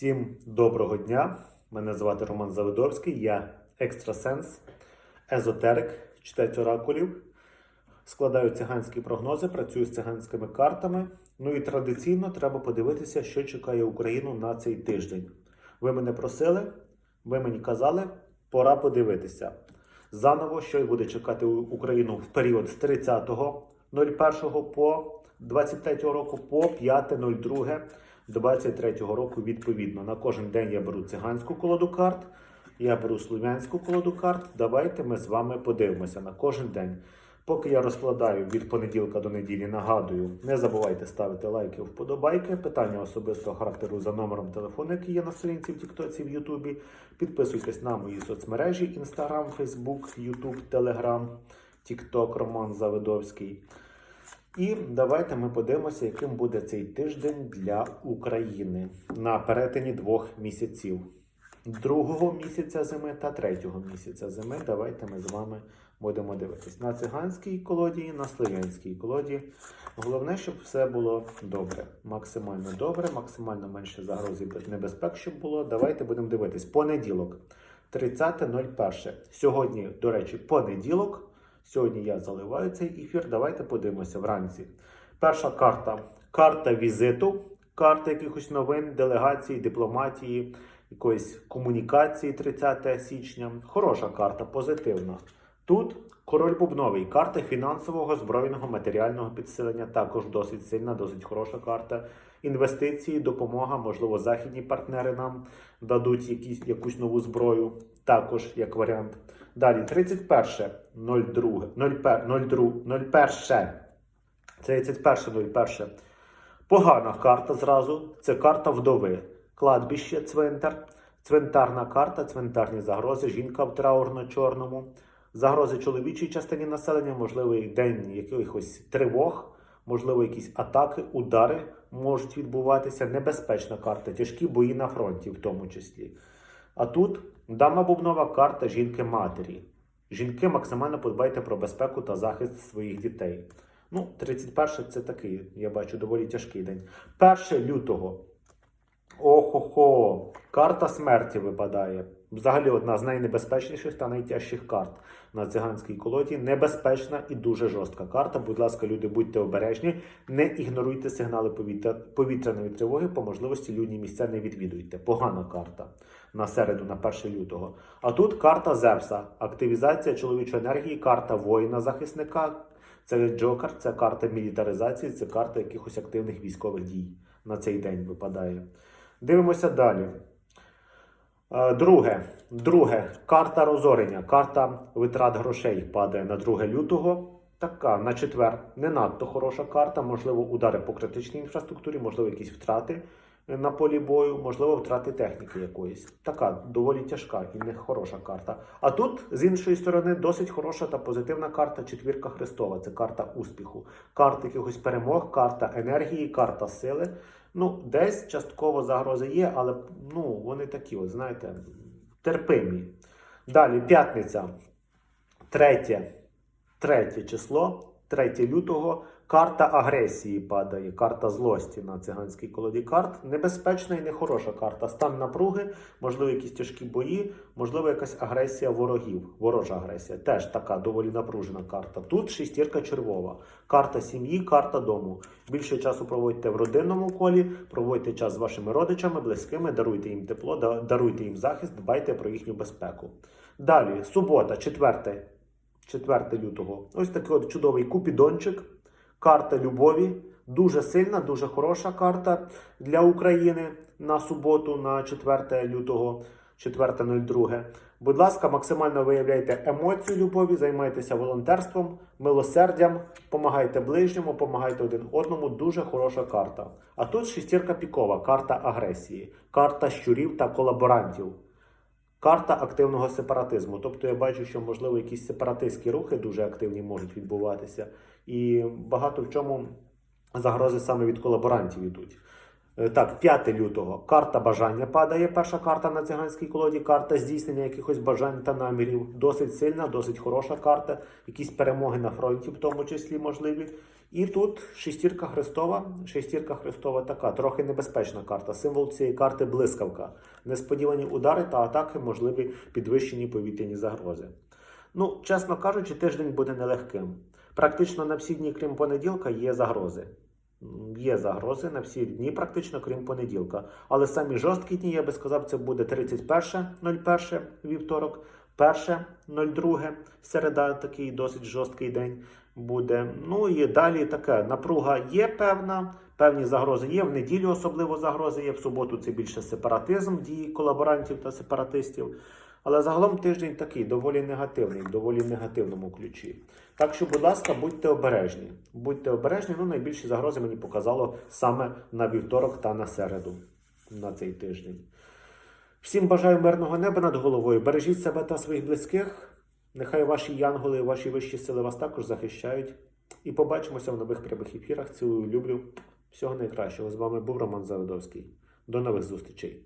Всім доброго дня. Мене звати Роман Завидовський, я екстрасенс, езотерик, читець оракулів. Складаю циганські прогнози, працюю з циганськими картами. Ну і традиційно треба подивитися, що чекає Україну на цей тиждень. Ви мене просили, ви мені казали, пора подивитися. Заново, що й буде чекати Україну в період з 30.01 по 23 року по 5.02 23 року відповідно. На кожен день я беру циганську колоду карт, я беру слов'янську колоду карт. Давайте ми з вами подивимося на кожен день. Поки я розкладаю від понеділка до неділі, нагадую, не забувайте ставити лайки, вподобайки, питання особистого характеру за номером телефону, який є на сторінці в Тіктоці, в Ютубі. Підписуйтесь на мої соцмережі: Інстаграм, Фейсбук, Ютуб, Телеграм, Тікток, Роман Завидовський. І давайте ми подивимося, яким буде цей тиждень для України на перетині двох місяців. Другого місяця зими та третього місяця зими. Давайте ми з вами будемо дивитись на циганській колоді і на слов'янській колоді. Головне, щоб все було добре, максимально добре, максимально менше загроз і небезпек, щоб було. Давайте будемо дивитись. Понеділок, 30.01. Сьогодні, до речі, понеділок. Сьогодні я заливаю цей ефір. Давайте подивимося вранці. Перша карта карта візиту, карта якихось новин, делегації, дипломатії, якоїсь комунікації 30 січня. Хороша карта, позитивна. Тут король бубновий, карта фінансового, збройного, матеріального підсилення. Також досить сильна, досить хороша карта. Інвестиції, допомога, можливо, західні партнери нам дадуть якісь, якусь нову зброю, також як варіант. Далі 31, 02, 01, 31, 01. Погана карта зразу. Це карта вдови. Кладбище, цвинтар, цвинтарна карта, цвинтарні загрози, жінка в траурно-чорному, загрози чоловічій частині населення, можливий день якихось тривог, можливо, якісь атаки, удари можуть відбуватися. Небезпечна карта, тяжкі бої на фронті, в тому числі. А тут дама бубнова карта жінки-матері. Жінки максимально подбайте про безпеку та захист своїх дітей. Ну, 31 це такий, я бачу, доволі тяжкий день. 1 лютого. Охо-хо, карта смерті випадає. Взагалі одна з найнебезпечніших та найтяжчих карт на циганській колоді. Небезпечна і дуже жорстка карта. Будь ласка, люди, будьте обережні, не ігноруйте сигнали повітря... повітряної тривоги, по можливості людні місця не відвідуйте. Погана карта на середу, на 1 лютого. А тут карта Зевса, активізація чоловічої енергії, карта воїна-захисника. Це Джокер, це карта мілітаризації, це карта якихось активних військових дій на цей день випадає. Дивимося далі. Е, Друге, друге, карта розорення, карта витрат грошей падає на 2 лютого. Така на четвер не надто хороша карта, можливо, удари по критичній інфраструктурі, можливо, якісь втрати на полі бою, можливо, втрати техніки якоїсь. Така доволі тяжка і не хороша карта. А тут, з іншої сторони, досить хороша та позитивна карта четвірка Христова. Це карта успіху, карта якихось перемог, карта енергії, карта сили. Ну, десь частково загрози є, але ну, вони такі, от, знаєте, терпимі. Далі, п'ятниця, третє, третє число, 3 лютого. Карта агресії падає, карта злості на циганській колоді карт. Небезпечна і нехороша карта. Стан напруги, можливо, якісь тяжкі бої, можливо, якась агресія ворогів, ворожа агресія. Теж така доволі напружена карта. Тут шістірка червова. Карта сім'ї, карта дому. Більше часу проводьте в родинному колі, проводьте час з вашими родичами, близькими, даруйте їм тепло, даруйте їм захист, дбайте про їхню безпеку. Далі, субота, 4, 4 лютого. Ось такий от чудовий купідончик. Карта любові. Дуже сильна, дуже хороша карта для України на суботу, на 4 лютого, 4.02. Будь ласка, максимально виявляйте емоцію любові, займайтеся волонтерством, милосердям, помагайте ближньому, помагайте один одному. Дуже хороша карта. А тут шестірка пікова, карта агресії, карта щурів та колаборантів. Карта активного сепаратизму. Тобто я бачу, що можливо якісь сепаратистські рухи дуже активні можуть відбуватися, і багато в чому загрози саме від колаборантів йдуть. Е, Так, 5 лютого. Карта бажання падає. Перша карта на циганській колоді. Карта здійснення якихось бажань та намірів. Досить сильна, досить хороша карта. Якісь перемоги на фронті, в тому числі можливі. І тут шестірка Христова. Шестірка Христова така, трохи небезпечна карта. Символ цієї карти блискавка. Несподівані удари та атаки, можливі підвищені повітряні загрози. Ну, чесно кажучи, тиждень буде нелегким. Практично на всі дні, крім понеділка, є загрози. Є загрози на всі дні, практично крім понеділка. Але самі жорсткі дні, я би сказав, це буде 31.01 вівторок, 1.02, середа такий досить жорсткий день буде. Ну і далі таке напруга є певна, певні загрози є. В неділю особливо загрози є. В суботу це більше сепаратизм дії колаборантів та сепаратистів. Але загалом тиждень такий доволі негативний, доволі негативному ключі. Так що, будь ласка, будьте обережні. Будьте обережні. Ну, найбільші загрози мені показало саме на вівторок та на середу на цей тиждень. Всім бажаю мирного неба над головою. Бережіть себе та своїх близьких. Нехай ваші янголи ваші вищі сили вас також захищають. І побачимося в нових прямих ефірах. Цілую, люблю. Всього найкращого. З вами був Роман Заводовський. До нових зустрічей.